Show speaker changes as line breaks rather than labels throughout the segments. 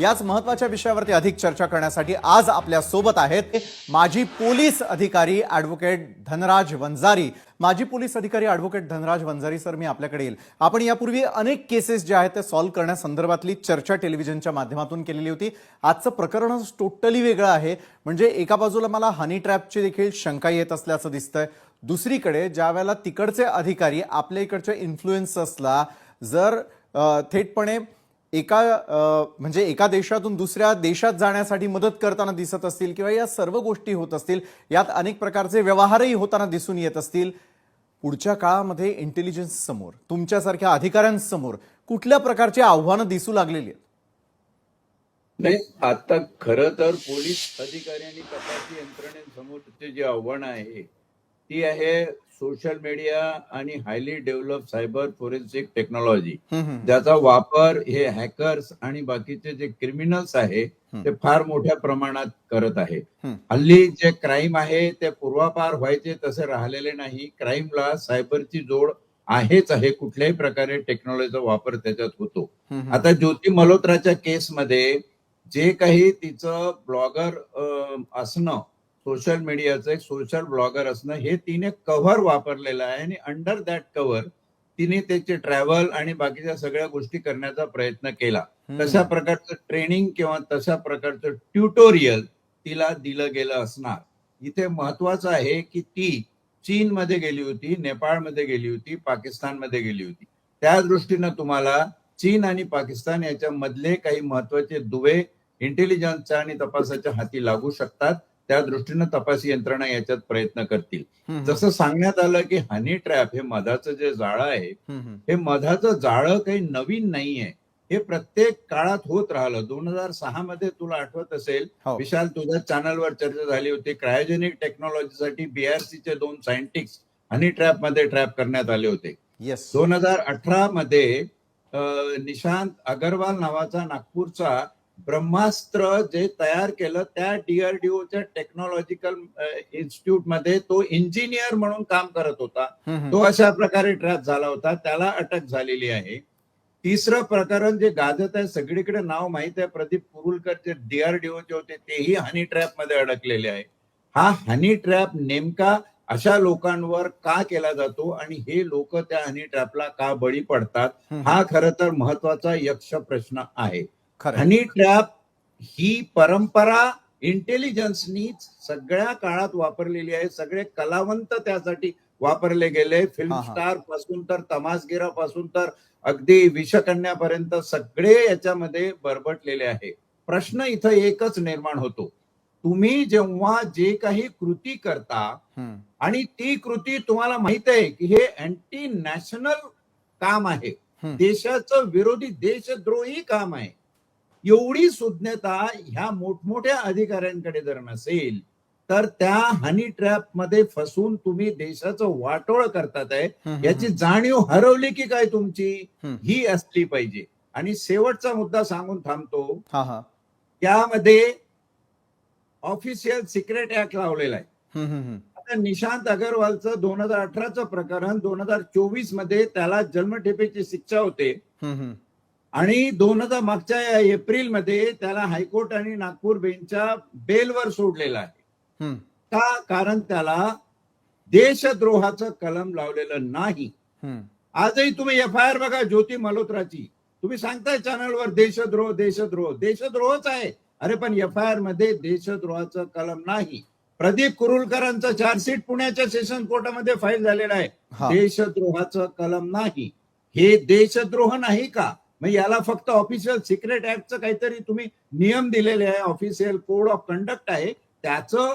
याच महत्त्वाच्या विषयावरती अधिक चर्चा करण्यासाठी आज आपल्यासोबत आहेत माजी पोलीस अधिकारी ॲडव्होकेट धनराज वंजारी. माजी पोलीस अधिकारी ॲडव्होकेट धनराज वंजारी सर मी आपल्याकडे येईल. आपण यापूर्वी अनेक केसेस जे आहेत ते सॉल्व्ह करण्यासंदर्भातली चर्चा टेलिव्हिजनच्या माध्यमातून केलेली होती. आजचं प्रकरण टोटली वेगळं आहे. म्हणजे एका बाजूला मला हनी ट्रॅपची देखील शंका येत असल्याचं दिसतंय. दुसरीकडे ज्या वेळेला तिकडचे अधिकारी आपल्या इकडच्या इन्फ्लुएन्सर्सला जर थेटपणे एका म्हणजे एका देशातून दुसऱ्या देशात जाण्यासाठी मदत करताना दिसत असतील किंवा या सर्व गोष्टी होत असतील यात अनेक प्रकारचे व्यवहारही होताना दिसून येत असतील. पुढच्या काळामध्ये इंटेलिजन्स समोर तुमच्यासारख्या अधिकाऱ्यांसमोर कुठल्या प्रकारची आव्हानं दिसू लागलेली आहेत?
नाही आता खर तर पोलीस अधिकारी आणि तपासी यंत्रणेसमोरचे जे आव्हान आहे ती आहे सोशल मीडिया आणि highly develop cyber forensic technology. ज्याचा वापर हे हॅकर्स आणि बाकीचे जे क्रिमिनल्स आहे. ते फार मोठ्या प्रमाणात करत आहे. हल्ली जे क्राईम आहे ते पूर्वापार व्हायचे तसे राहिलेले नाही क्राईमला सायबरची जोड आहेच आहे कुठल्याही प्रकारे टेक्नॉलॉजीचा वापर त्याच्यात होतो. आता ज्योती मल्होत्राच्या केसमध्ये जे काही तिचं ब्लॉगर असणं सोशल मीडियाचं एक सोशल ब्लॉगर असणं हे तिने कव्हर वापरलेलं आहे आणि अंडर दॅट कव्हर तिने त्याचे ट्रॅव्हल आणि बाकीच्या सगळ्या गोष्टी करण्याचा प्रयत्न केला. तशा प्रकारचं ट्रेनिंग किंवा तशा प्रकारचं ट्युटोरियल तिला दिलं गेलं असणार. इथे महत्वाचं आहे की ती चीनमध्ये गेली होती नेपाळमध्ये गेली होती पाकिस्तानमध्ये गेली होती. त्या दृष्टीनं तुम्हाला चीन आणि पाकिस्तान याच्या मधले काही महत्त्वाचे दुवे इंटेलिजन्सच्या आणि तपासाच्या हाती लागू शकतात. त्या दृष्टीनं तपासी यंत्रणा याच्यात प्रयत्न करतील. जसं सांगण्यात आलं की हनी ट्रॅप हे मधाचं जे जाळं आहे. हे मधाचं जाळं काही नवीन नाहीये हे प्रत्येक काळात होत राहिलं दोन हजार सहा मध्ये तुला आठवत असेल
हो.
विशाल तुझ्या चॅनलवर चर्चा झाली होती क्रायोजेनिक टेक्नॉलॉजीसाठी बीआरसीचे दोन सायंटिस्ट हनी ट्रॅपमध्ये ट्रॅप करण्यात आले होते दोन हजार अठरा मध्ये निशांत अगरवाल नावाचा नागपूरचा ब्रह्मास्त्र जे तयार केलं त्या डीआरडीओच्या टेक्नॉलॉजिकल इन्स्टिट्यूटमध्ये तो इंजिनियर म्हणून काम करत होता. तो अशा प्रकारे ट्रॅप झाला होता. त्याला अटक झालेली आहे. तिसरं प्रकरण जे गाजत आहे सगळीकडे नाव माहीत आहे प्रदीप कुरुलकर जे डीआरडीओचे होते तेही हनी ट्रॅपमध्ये अडकलेले आहे. हा हनी ट्रॅप नेमका अशा लोकांवर का केला जातो आणि हे लोक त्या हनी ट्रॅपला का बळी पडतात हा खरं तर महत्त्वाचा यक्ष प्रश्न आहे. हनी ट्रॅप ही परंपरा इंटेलिजन्सनी सगळ्या काळात वापरलेली आहे. सगळे कलावंत त्यासाठी वापरले गेले. फिल्म. स्टारपासून तर तमासगिरापासून तर अगदी विषकन्यापर्यंत सगळे याच्यामध्ये बरबटलेले आहे. प्रश्न इथं एकच निर्माण होतो. तुम्ही जेव्हा जे काही कृती करता. आणि ती कृती तुम्हाला माहीत आहे की हे अँटी नॅशनल काम आहे. देशाचं विरोधी देशद्रोही काम आहे. एवढी सुज्ञता ह्या मोठमोठ्या अधिकाऱ्यांकडे जर नसेल तर त्या हनी ट्रॅपमध्ये फसून तुम्ही देशाचं वाटोळ करतात आहे. याची जाणीव हरवली की काय तुमची. ही असली पाहिजे. आणि शेवटचा मुद्दा सांगून थांबतो. त्यामध्ये ऑफिशियल सिक्रेट ऍक्ट लावलेला आहे. आता निशांत अगरवालचं दोन हजार अठराचं प्रकरण दोन हजार चोवीसमध्ये त्याला जन्मठेपेची शिक्षा होते. आणि दोन हजार मागच्या या एप्रिलमध्ये त्याला हायकोर्ट आणि नागपूर बेंचच्या बेलवर सोडलेला आहे. का? कारण त्याला देशद्रोहाचं कलम लावलेलं नाही. आजही तुम्ही एफ आय आर बघा ज्योती मल्होत्राची. तुम्ही सांगताय चॅनलवर देशद्रोह देशद्रोह. देशद्रोहच आहे. अरे पण एफ आय आरमध्ये देशद्रोहाचं कलम नाही. प्रदीप कुरुलकरांचं चार्जशीट पुण्याच्या सेशन कोर्टामध्ये फाईल झालेलं आहे. देशद्रोहाचं कलम नाही. हे देशद्रोह नाही का? मग याला फक्त ऑफिशियल सिक्रेट ऍक्टचं काहीतरी तुम्ही नियम दिलेले आहे ऑफिशियल कोड ऑफ कंडक्ट आहे त्याचं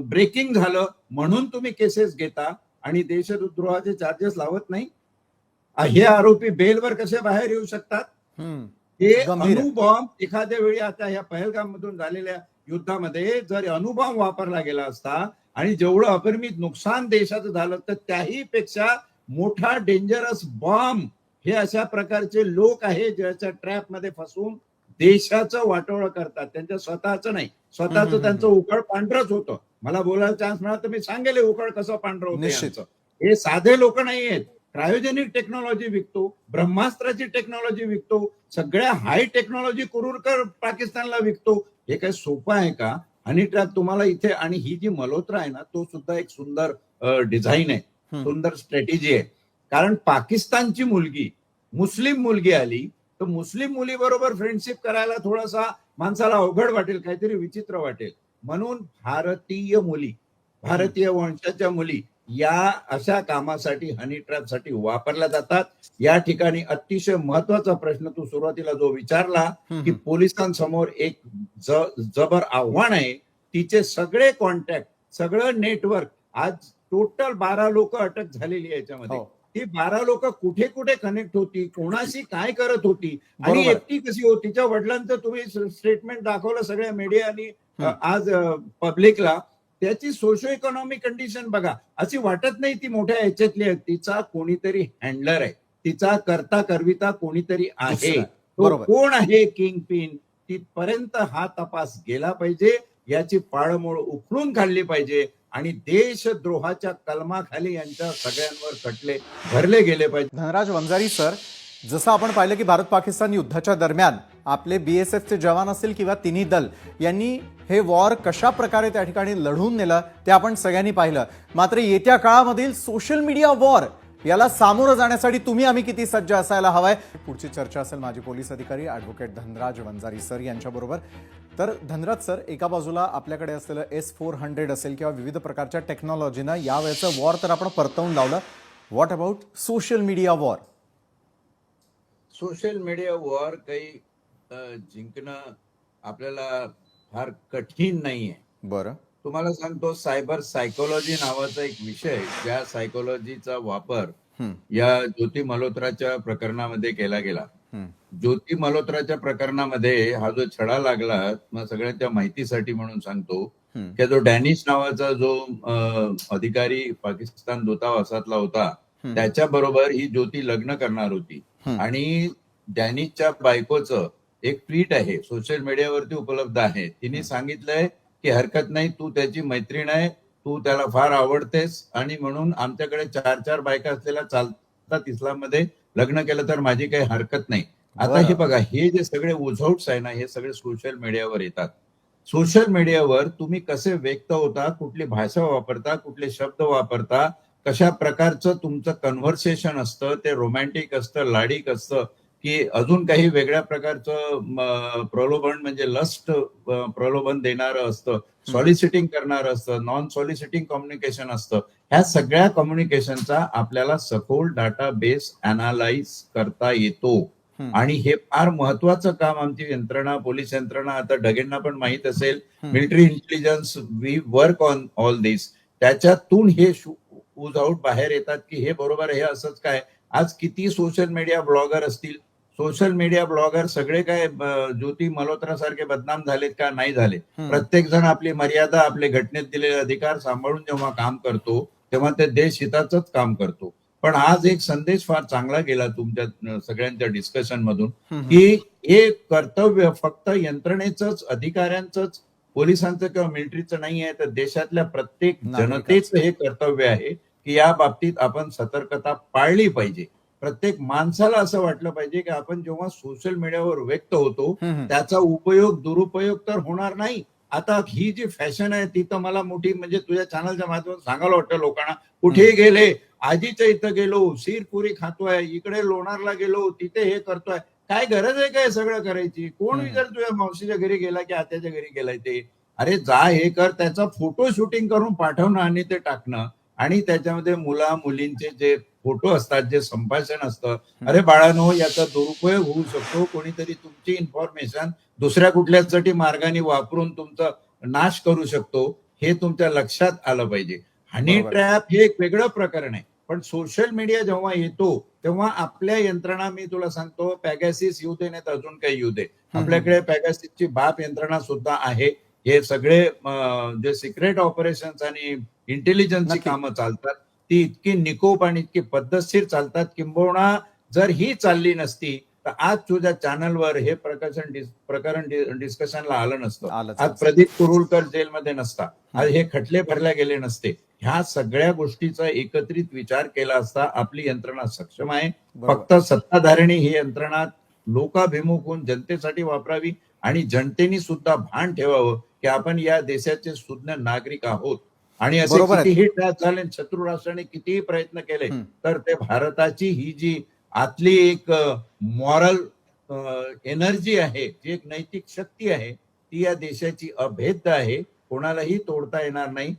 ब्रेकिंग झालं म्हणून तुम्ही केसेस घेता आणि देशद्रोहाचे चार्जेस लावत नाही हे आरोपी बेलवर कसे बाहेर येऊ शकतात. हे. अणुबॉम्ब एखाद्या वेळी आता या पहलगाम मधून झालेल्या युद्धामध्ये जर अणुबॉम्ब वापरला गेला असता आणि जेवढं अपरिमित नुकसान देशाचं झालं तर त्याही पेक्षा मोठा डेंजरस बॉम्ब हे अशा प्रकारचे लोक आहे ज्याच्या ट्रॅपमध्ये फसून देशाचं वाटोळ करतात. त्यांच्या स्वतःचं नाही. स्वतःचं त्यांचं उकळ पांढरच होतं. मला बोलायला चान्स मिळाला तर मी सांगेल उकळ कसं पांढरं होतं. हे साधे लोक नाही आहेत. क्रायोजेनिक टेक्नॉलॉजी विकतो ब्रह्मास्त्राची टेक्नॉलॉजी विकतो सगळ्या हाय टेक्नॉलॉजी कुरुरकर पाकिस्तानला विकतो. हे काय सोपं आहे का? हनी ट्रॅप तुम्हाला इथे आणि ही जी मल्होत्रा आहे ना तो सुद्धा एक सुंदर डिझाईन आहे. सुंदर स्ट्रॅटेजी आहे. कारण पाकिस्तानची मुलगी मुस्लिम मुलगी आली तर मुस्लिम मुलीबरोबर फ्रेंडशिप करायला थोडासा माणसाला अवघड वाटेल काहीतरी विचित्र वाटेल म्हणून भारतीय मुली भारतीय वंशाच्या मुली या अशा कामासाठी हनी ट्रॅपसाठी वापरल्या जातात या ठिकाणी अतिशय महत्त्वाचा प्रश्न तू सुरुवातीला जो विचारला की. पोलिसांसमोर एक जबर आव्हान आहे तिचे सगळे कॉन्टॅक्ट सगळं नेटवर्क आज टोटल बारा लोक अटक झालेली याच्यामध्ये
हो.
ती बारा लोक कुठे कुठे कनेक्ट होती कोणाशी काय करत होती आणि. एकटी कशी होती? तिच्या वडिलांचं तुम्ही स्टेटमेंट दाखवलं सगळ्या मीडियानी. आज पब्लिकला त्याची सोशो इकॉनॉमिक कंडिशन बघा अशी वाटत नाही ती मोठ्या ह्याच्यातली आहे. तिचा कोणीतरी हँडलर आहे. तिचा करता करविता कोणीतरी आहे. कोण आहे किंग पिन तिथपर्यंत हा तपास गेला पाहिजे. याची पाळमुळ उखडून काढली पाहिजे. आणि देशद्रोहाच्या कलमाखाली यांच्या सगळ्यांवर खटले भरले गेले पाहिजे.
धनराज वंजारी सर जसं आपण पाहिलं की भारत पाकिस्तान युद्धाच्या दरम्यान आपले बी एस एफचे जवान असतील किंवा तिन्ही दल यांनी हे वॉर कशा प्रकारे त्या ठिकाणी लढवून नेलं ते आपण सगळ्यांनी पाहिलं. मात्र येत्या काळामधील सोशल मीडिया वॉर याला सामोरं जाण्यासाठी तुम्ही आम्ही किती सज्ज असायला हवाय? पुढची चर्चा असेल माजी पोलीस अधिकारी ॲडव्होकेट धनराज वंजारी सर यांच्याबरोबर. तर धनराज सर एका बाजूला आपल्याकडे असलेलं एस फोर हंड्रेड असेल किंवा विविध प्रकारच्या टेक्नॉलॉजीनं यावेळेचं वॉर तर आपण परतवून लावलं. What about social media war
social मीडियावर काही अ, जिंकणं आपल्याला फार कठीण नाहीये.
बरं.
तुम्हाला सांगतो सायबर सायकोलॉजी नावाचा एक विषय ज्या सायकोलॉजीचा वापर या ज्योती मल्होत्राच्या प्रकरणामध्ये केला गेला. ज्योती मल्होत्राच्या प्रकरणामध्ये हा जो छडा लागला मग सगळ्यांच्या माहितीसाठी म्हणून सांगतो की जो डॅनिश नावाचा जो अधिकारी पाकिस्तान दूतावासातला होता. त्याच्या बरोबर ही ज्योती लग्न करणार होती. आणि डॅनिशच्या बायकोचं एक ट्विट आहे सोशल मीडियावरती उपलब्ध आहे. तिने सांगितलंय की हरकत नाही तू त्याची मैत्रीण आहे तू त्याला फार आवडतेस आणि म्हणून आमच्याकडे चार चार बायका असलेल्या चालतात इस्लाममध्ये. लग्न केलं तर माझी काही हरकत नाही. आता हे. बघा हे जे सगळे उझौट्स आहे ना हे सगळे सोशल मीडियावर येतात. सोशल मीडियावर तुम्ही कसे व्यक्त होता कुठली भाषा वापरता कुठले शब्द वापरता कशा प्रकारचं तुमचं कन्व्हर्सेशन असतं ते रोमॅन्टिक असतं लाडिक असतं की अजून काही वेगळ्या प्रकारचं प्रलोभन म्हणजे लस्ट प्रलोभन देणारं असतं सॉलिसिटिंग करणारं असतं नॉन सॉलिसिटिंग कम्युनिकेशन असतं. ह्या सगळ्या कम्युनिकेशनचा आपल्याला सखोल डाटा बेस अनालाइज करता येतो. आणि हे फार महत्वाचं काम आमची यंत्रणा पोलीस यंत्रणा आता ढगेंना पण माहीत असेल. Military intelligence we work on all this त्याच्यातून हे उज आउट बाहेर येतात की हे बरोबर हे असंच काय? आज किती सोशल मीडिया ब्लॉगर असतील? सोशल मीडिया ब्लॉगर सगळे काय ज्योती मल्होत्रा सारखे बदनाम झालेत का नाही झाले. प्रत्येक जण आपली मर्यादा आपले घटनेत दिलेले अधिकार सांभाळून जेव्हा काम करतो तेव्हा ते देश हिताचंच काम करतो पण आज एक संदेश फार चांगला गेला तुमच्या सगळ्यांच्या डिस्कशन मधून की हे कर्तव्य फक्त यंत्रणेचंच अधिकाऱ्यांचंच पोलिसांचं किंवा मिलिटरीचं नाही आहे तर देशातल्या प्रत्येक. जनतेचं हे कर्तव्य आहे की या बाबतीत आपण सतर्कता पाळली पाहिजे प्रत्येक माणसाला असं वाटलं पाहिजे की आपण जेव्हा सोशल मीडियावर व्यक्त होतो त्याचा उपयोग दुरुपयोग तर होणार नाही. आता ही जी फॅशन आहे ती तर मला मोठी म्हणजे तुझ्या चॅनलच्या माध्यमातून सांगायला वाटतं लोकांना. कुठेही गेले? आजीच्या इथं गेलो सीरपुरी खातोय इकडे लोणारला गेलो तिथे हे करतोय. काय गरज आहे काय सगळं करायची? कोण. विचार तुझ्या मावशीच्या घरी गेला की आत्याच्या घरी गेलाय ते? अरे जा हे कर त्याचा फोटो शूटिंग करून पाठवणं आणि ते टाकणं. आणि त्याच्यामध्ये मुला मुलींचे जे फोटो असतात जे संभाषण असतं. अरे बाळानो याचा दुरुपयोग होऊ शकतो. कोणीतरी तुमची इन्फॉर्मेशन दुसऱ्या कुठल्यासाठी मार्गाने वापरून तुमचा नाश करू शकतो हे तुमच्या लक्षात आलं पाहिजे. हनी. ट्रॅप हे एक वेगळं प्रकरण आहे. पण सोशल मीडिया जेव्हा येतो तेव्हा आपल्या यंत्रणा मी तुला सांगतो पॅगॅसिस येऊ दे नाही तर अजून काही येऊ दे. आपल्याकडे पॅगॅसिसची बाप यंत्रणा सुद्धा आहे. हे सगळे जे सिक्रेट ऑपरेशन आणि इंटेलिजन्सची. कामं चालतात. ती इतकी निकोप आणि इतकी पद्धतशीर चालतात किंबहुना जर ही चालली नसती तर आज तुझ्या चॅनलवर हे प्रकरण डि- डिस्कशनला आलं नसतं. आज प्रदीप कुरुलकर जेलमध्ये नसता. आज हे खटले भरल्या गेले नसते. ह्या सगळ्या गोष्टीचा एकत्रित विचार केला असता आपली यंत्रणा सक्षम आहे. फक्त सत्ताधाऱ्यांनी ही यंत्रणा लोकाभिमुख होऊन जनतेसाठी वापरावी आणि जनतेने सुद्धा भान ठेवावं की आपण या देशाचे सुज्ञ नागरिक आहोत. आणि असे. कितीही त्रास झाले शत्रू राष्ट्राने कितीही प्रयत्न केले. तर ते भारताची ही जी आतली एक मॉरल एनर्जी आहे जी एक नैतिक शक्ती आहे ती या देशाची अभेद्य आहे कोणालाही तोडता येणार नाही